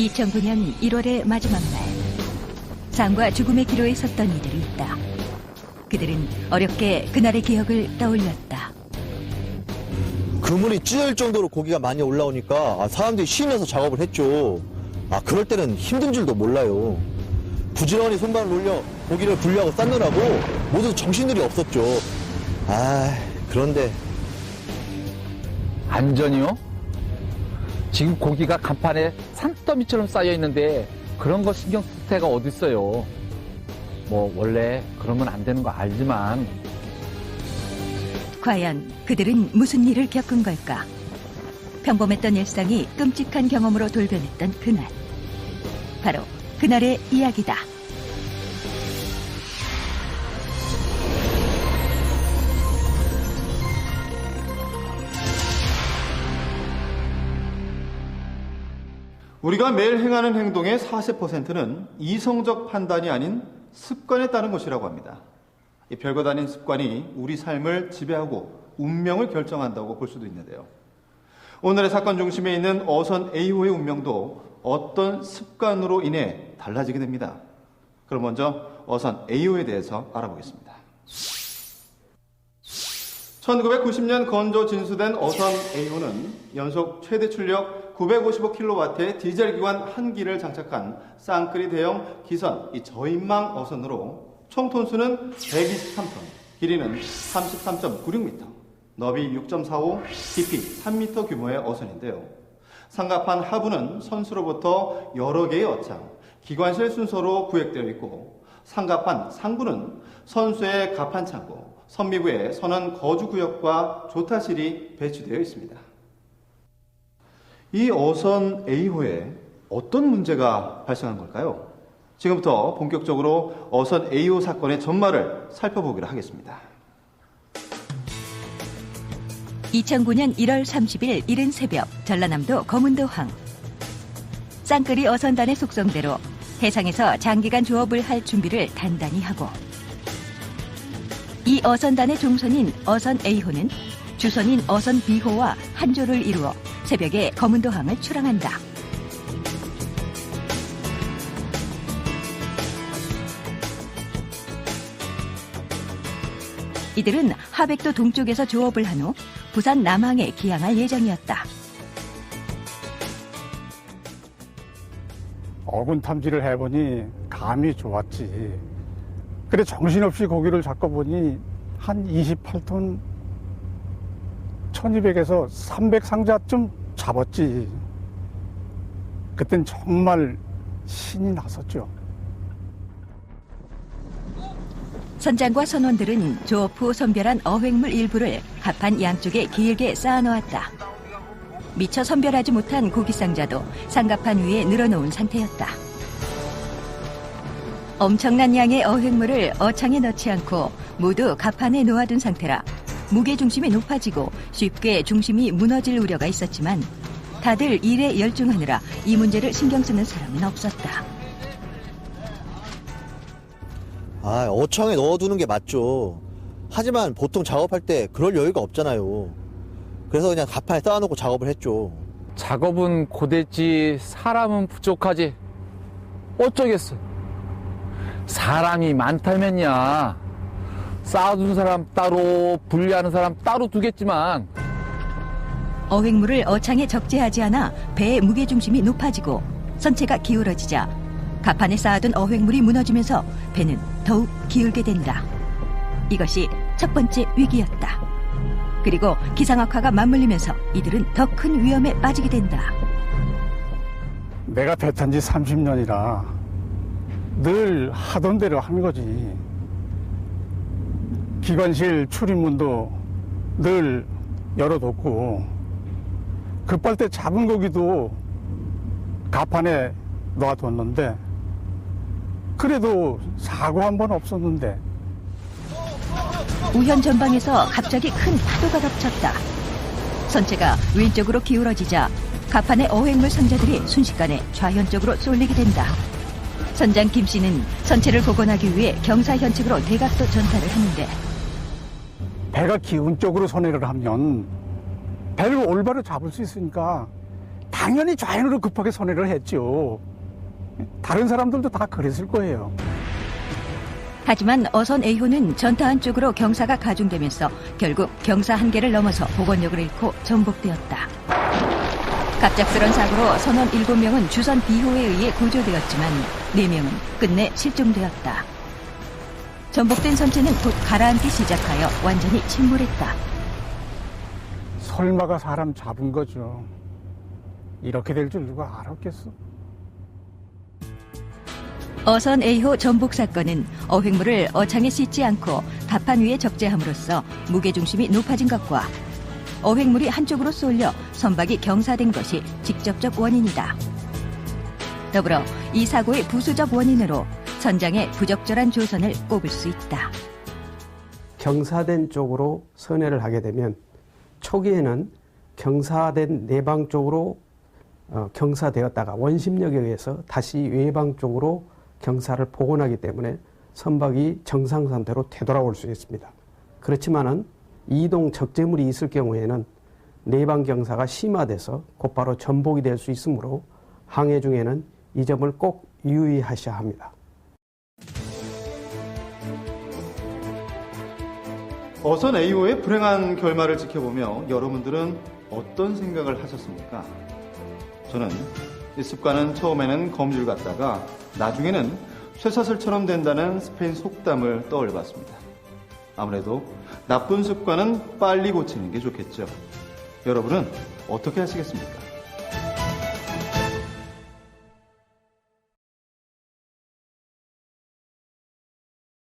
2009년 1월의 마지막 날 삶과 죽음의 기로에 섰던 이들이 있다. 그들은 어렵게 그날의 기억을 떠올렸다. 그물이 찢어질 정도로 고기가 많이 올라오니까 아, 사람들이 쉬면서 작업을 했죠. 아 그럴 때는 힘든 줄도 몰라요. 부지런히 손발을 올려 고기를 분리하고 쌓느라고 모두 정신들이 없었죠. 아 그런데 안전이요? 지금 고기가 간판에 산더미처럼 쌓여 있는데 그런 거 신경 쓸 때가 어딨어요. 뭐 원래 그러면 안 되는 거 알지만 과연 그들은 무슨 일을 겪은 걸까? 평범했던 일상이 끔찍한 경험으로 돌변했던 그날. 바로 그날의 이야기다. 우리가 매일 행하는 행동의 40%는 이성적 판단이 아닌 습관에 따른 것이라고 합니다. 이 별것 아닌 습관이 우리 삶을 지배하고 운명을 결정한다고 볼 수도 있는데요. 오늘의 사건 중심에 있는 어선 A호의 운명도 어떤 습관으로 인해 달라지게 됩니다. 그럼 먼저 어선 A호에 대해서 알아보겠습니다. 1990년 건조 진수된 어선 A호는 연속 최대 출력 955kW의 디젤 기관 한 기를 장착한 쌍끌이 대형 기선 이 저인망 어선으로 총 톤수는 123톤, 길이는 33.96m, 너비 6.45, 깊이 3m 규모의 어선인데요. 상갑판 하부는 선수로부터 여러 개의 어창, 기관실 순서로 구획되어 있고 상갑판 상부는 선수의 갑판 창고, 선미부에 선원 거주 구역과 조타실이 배치되어 있습니다. 이 어선 A호에 어떤 문제가 발생한 걸까요? 지금부터 본격적으로 어선 A호 사건의 전말을 살펴보기로 하겠습니다. 2009년 1월 30일 이른 새벽 전라남도 거문도항. 쌍끌이 어선단의 속성대로 해상에서 장기간 조업을 할 준비를 단단히 하고 이 어선단의 종선인 어선 A호는 주선인 어선 B호와 한 조를 이루어 새벽에 거문도항을 출항한다. 이들은 하백도 동쪽에서 조업을 한 후 부산 남항에 기항할 예정이었다. 어군 탐지를 해보니 감이 좋았지. 그래 정신없이 고기를 잡고 보니 한 28톤 1200에서 300 상자쯤 잡았지. 그땐 정말 신이 났었죠. 선장과 선원들은 후 선별한 어획물 일부를 갑판 양쪽에 길게 쌓아놓았다. 미처 선별하지 못한 고기 상자도 상갑판 위에 늘어놓은 상태였다. 엄청난 양의 어획물을 어창에 넣지 않고 모두 갑판에 놓아둔 상태라 무게 중심이 높아지고 쉽게 중심이 무너질 우려가 있었지만 다들 일에 열중하느라 이 문제를 신경 쓰는 사람은 없었다. 아 어청에 넣어두는 게 맞죠. 하지만 보통 작업할 때 그럴 여유가 없잖아요. 그래서 그냥 가판에 쌓아놓고 작업을 했죠. 작업은 고됐지 사람은 부족하지 어쩌겠어. 사람이 많다면야 쌓아둔 사람 따로 분리하는 사람 따로 두겠지만 어획물을 어창에 적재하지 않아 배의 무게중심이 높아지고 선체가 기울어지자 갑판에 쌓아둔 어획물이 무너지면서 배는 더욱 기울게 된다. 이것이 첫 번째 위기였다. 그리고 기상악화가 맞물리면서 이들은 더 큰 위험에 빠지게 된다. 내가 배 탄 지 30년이라 늘 하던 대로 하는 거지. 기관실 출입문도 늘 열어뒀고 급할 때 잡은 고기도 가판에 놔뒀는데 그래도 사고 한 번 없었는데 우현 전방에서 갑자기 큰 파도가 덮쳤다. 선체가 왼쪽으로 기울어지자 갑판의 어획물 상자들이 순식간에 좌현쪽으로 쏠리게 된다. 선장 김 씨는 선체를 복원하기 위해 경사 현측으로 대각도 전타를 하는데 배가 기운 쪽으로 선회를 하면 배를 올바로 잡을 수 있으니까 당연히 좌연으로 급하게 선회를 했죠. 다른 사람들도 다 그랬을 거예요. 하지만 어선 A호는 전타 한쪽으로 경사가 가중되면서 결국 경사 한계를 넘어서 복원력을 잃고 전복되었다. 갑작스런 사고로 선원 7명은 주선 B호에 의해 구조되었지만 4명은 끝내 실종되었다. 전복된 선체는 곧 가라앉기 시작하여 완전히 침몰했다. 설마가 사람 잡은 거죠. 이렇게 될 줄 누가 알았겠어? 어선 A호 전복 사건은 어획물을 어창에 싣지 않고 갑판 위에 적재함으로써 무게중심이 높아진 것과 어획물이 한쪽으로 쏠려 선박이 경사된 것이 직접적 원인이다. 더불어 이 사고의 부수적 원인으로 선장의 부적절한 조선을 꼽을 수 있다. 경사된 쪽으로 선회를 하게 되면 초기에는 경사된 내방 쪽으로 어, 경사되었다가 원심력에 의해서 다시 외방 쪽으로 경사를 복원하기 때문에 선박이 정상 상태로 되돌아올 수 있습니다. 그렇지만은 이동 적재물이 있을 경우에는 내방 경사가 심화돼서 곧바로 전복이 될 수 있으므로 항해 중에는 이 점을 꼭 유의하셔야 합니다. 어선 A호의 불행한 결말을 지켜보며 여러분들은 어떤 생각을 하셨습니까? 저는 이 습관은 처음에는 검줄 같다가 나중에는 쇠사슬처럼 된다는 스페인 속담을 떠올려봤습니다. 아무래도 나쁜 습관은 빨리 고치는 게 좋겠죠. 여러분은 어떻게 하시겠습니까?